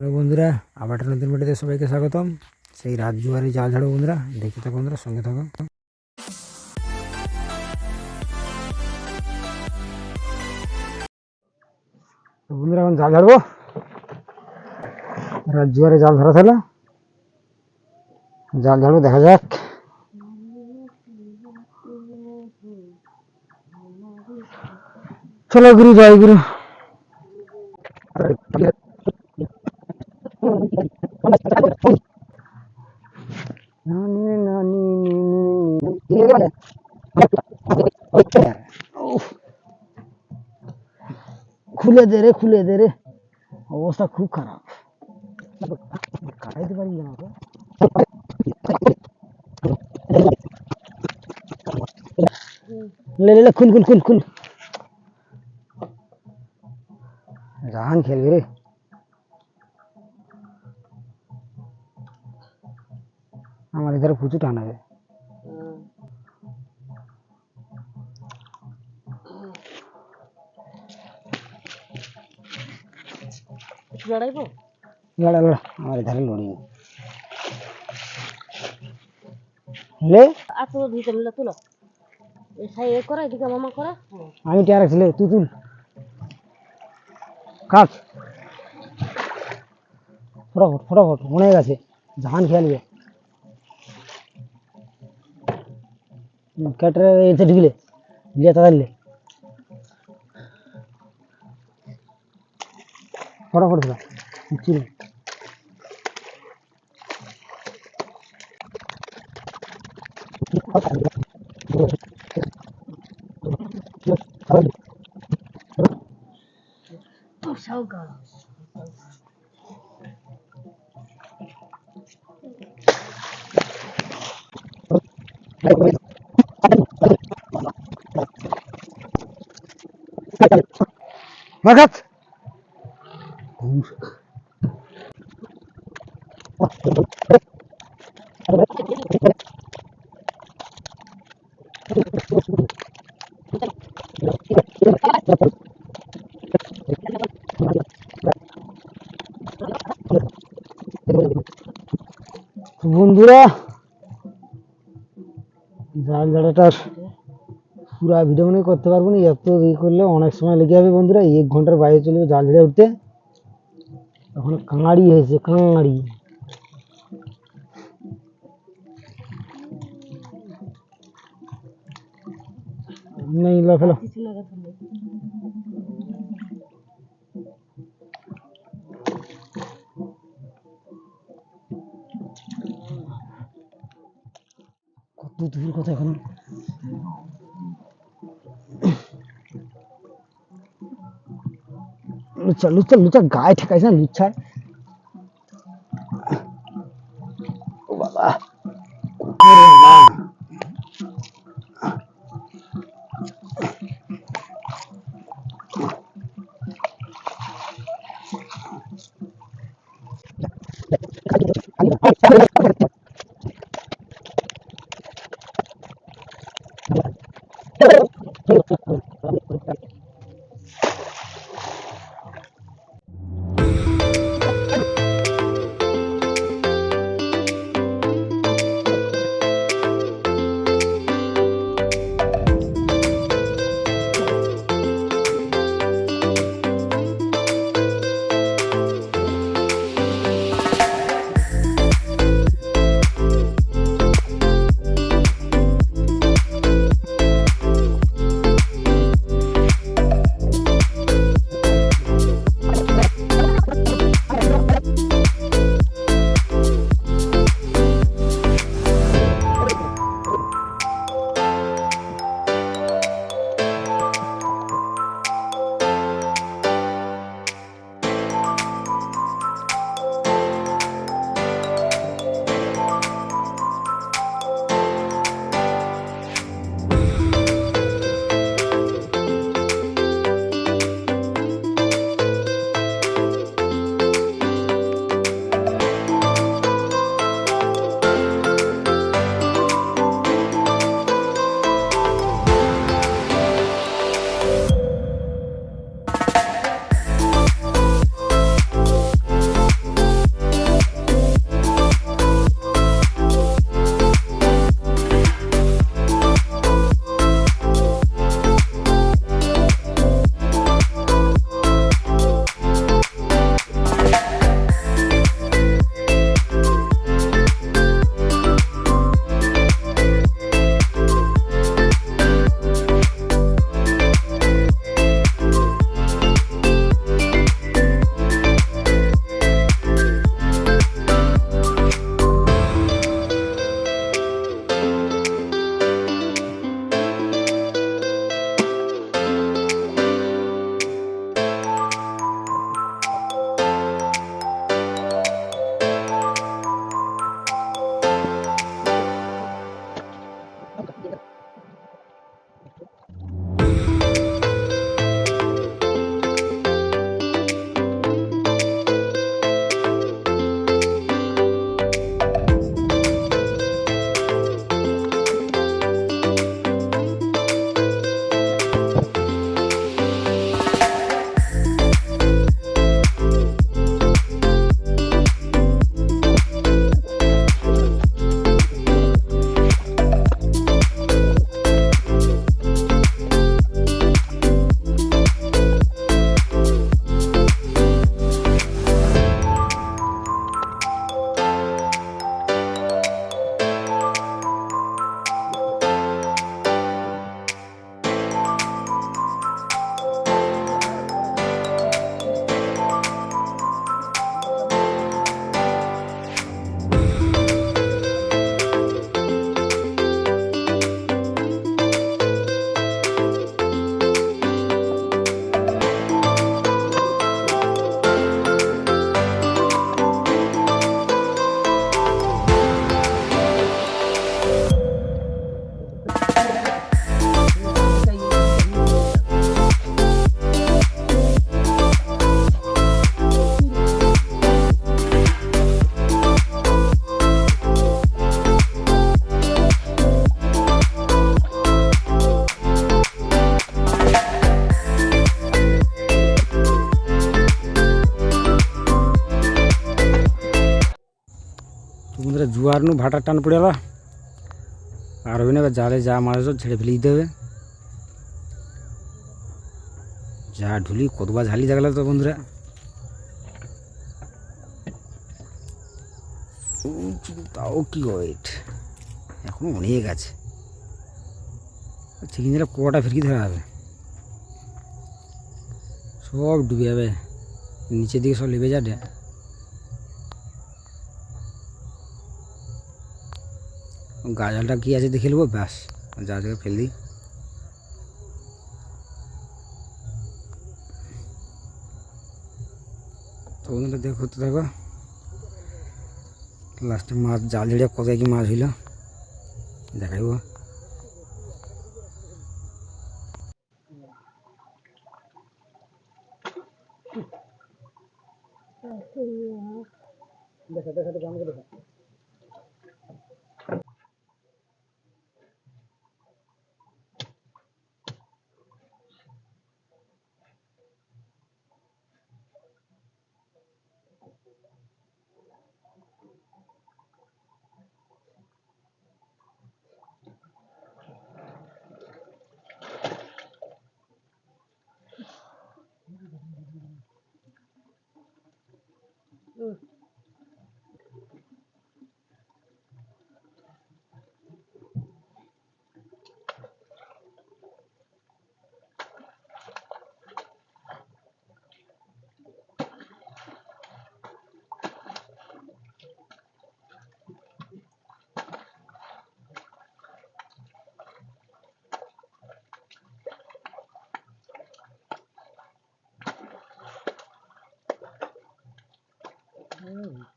Hello বন্ধুরা আবার একটা নতুন ভিডিওতে সবাইকে স্বাগতম সেই রাত জুয়ারি জাল ঝাড়ো বন্ধুরা দেখতে থাকো বন্ধুরা সঙ্গে থাকো তো বন্ধুরা এখন জাল ঝাড়বো রাত জুয়ারে জাল ধরা থাকলো জাল ঝাড়বো দেখা যাক চলো গুরু জয় গুরু নানি নানি খুলে দে রে, খুলে দে রে। অবস্থা খুব খারাপ। কাটাইতে পারি না লে লে, খুল খুল খুল খুল। জাহান খেলবি রে। প্রচুর টান হবে লড়াইবো? লড়া লড়া আমার এধারে লড়ি। লে। আছো ভিতরে নিলে তুলো। এ এ করা এদিকে মামা করা। আমি টিয়া রাখছি লে তুই তুল। কাট ফটাফট ফটাফট মনে গেছে। জাহান খেলবে ಕಟ್ರೆ ಎತ್ತಿಟ್ಗಿಲೆ ಇಲ್ಲೇ ಹೊರ ಹೊಡೆದ ಮುಚ್ಚಿಲ್ಲ Oh. মাখাত বন্ধুরা জাল ঝাড়াটার পুরা ভিডিও মনে হয় করতে পারবো না এত ই করলে অনেক সময় লেগে যাবে বন্ধুরা এক ঘন্টার বাইরে চলবে জাল ঝেড়ে উঠতে এখন কাঙাড়ি হয়েছে কাঙাড়ি নেই লো ফেলো কিছু লাগা ধরলে কত দূর কথা এখন लुच्चा लुच्चा लुच्चा गाय ठेका लुच्चा है বন্ধুরা নু ভাটার টান পড়ে গেল আর হবে না জালে যা আছে ছেড়ে ফেলে দিতে হবে যা ঢুলি কতবার ঝালি দেখাল তো বন্ধুরা তাও কি ওয়েট এখনও অনেক আছে চিকেন যেটা কোয়াটা ফিরকি ধরা হবে সব ডুবে যাবে নিচের দিকে সব লেবে যাবে গাজালটা কি আছে দেখে নেবো ব্যাস যা থেকে ফেল দিই তো বন্ধুরা দেখো করতে থাকো লাস্টে মাছ জাল ঝেড়ে কত কি মাছ হইল দেখাইব দেখা দেখা দেখা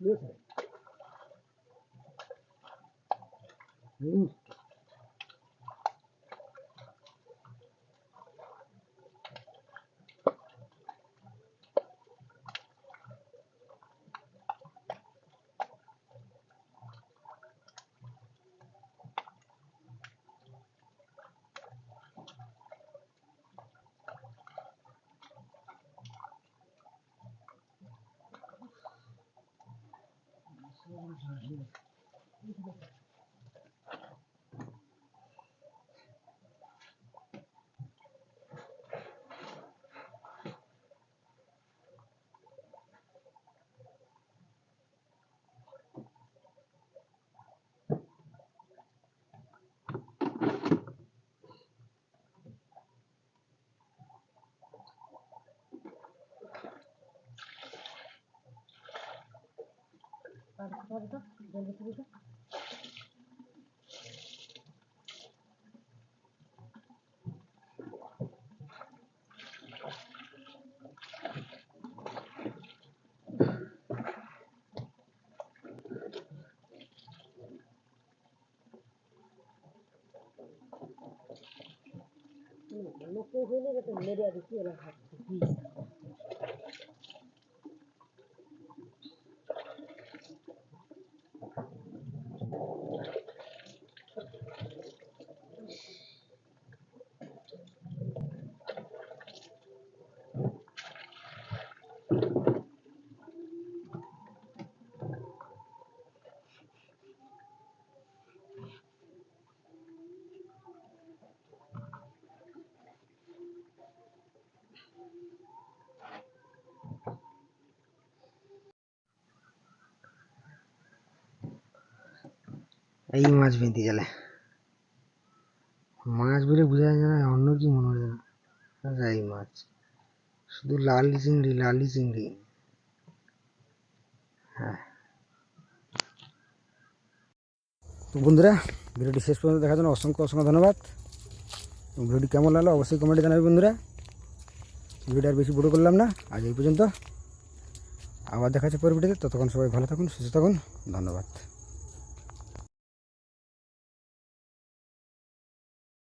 Listen. Listen. Hum. Var itu, jangan gitu gitu. Ini, mana kau hendak tu media di sini lah. এই মাছ বেঁধে গেলে মাছ বলে বোঝা যায় না অন্য কি মনে হয় না এই মাছ। শুধু লালি চিংড়ি লালি চিংড়ি। হ্যাঁ। তো বন্ধুরা, ভিডিওটি শেষ পর্যন্ত দেখার জন্য অসংখ্য অসংখ্য ধন্যবাদ। ভিডিওটি কেমন লাগল অবশ্যই কমেন্টে জানাবে বন্ধুরা। ভিডিওটি আর বেশি বড় করলাম না, আজ এই পর্যন্ত। আবার দেখা হচ্ছে পরের ভিডিওতে ততক্ষণ সবাই ভালো থাকুন, সুস্থ থাকুন। ধন্যবাদ।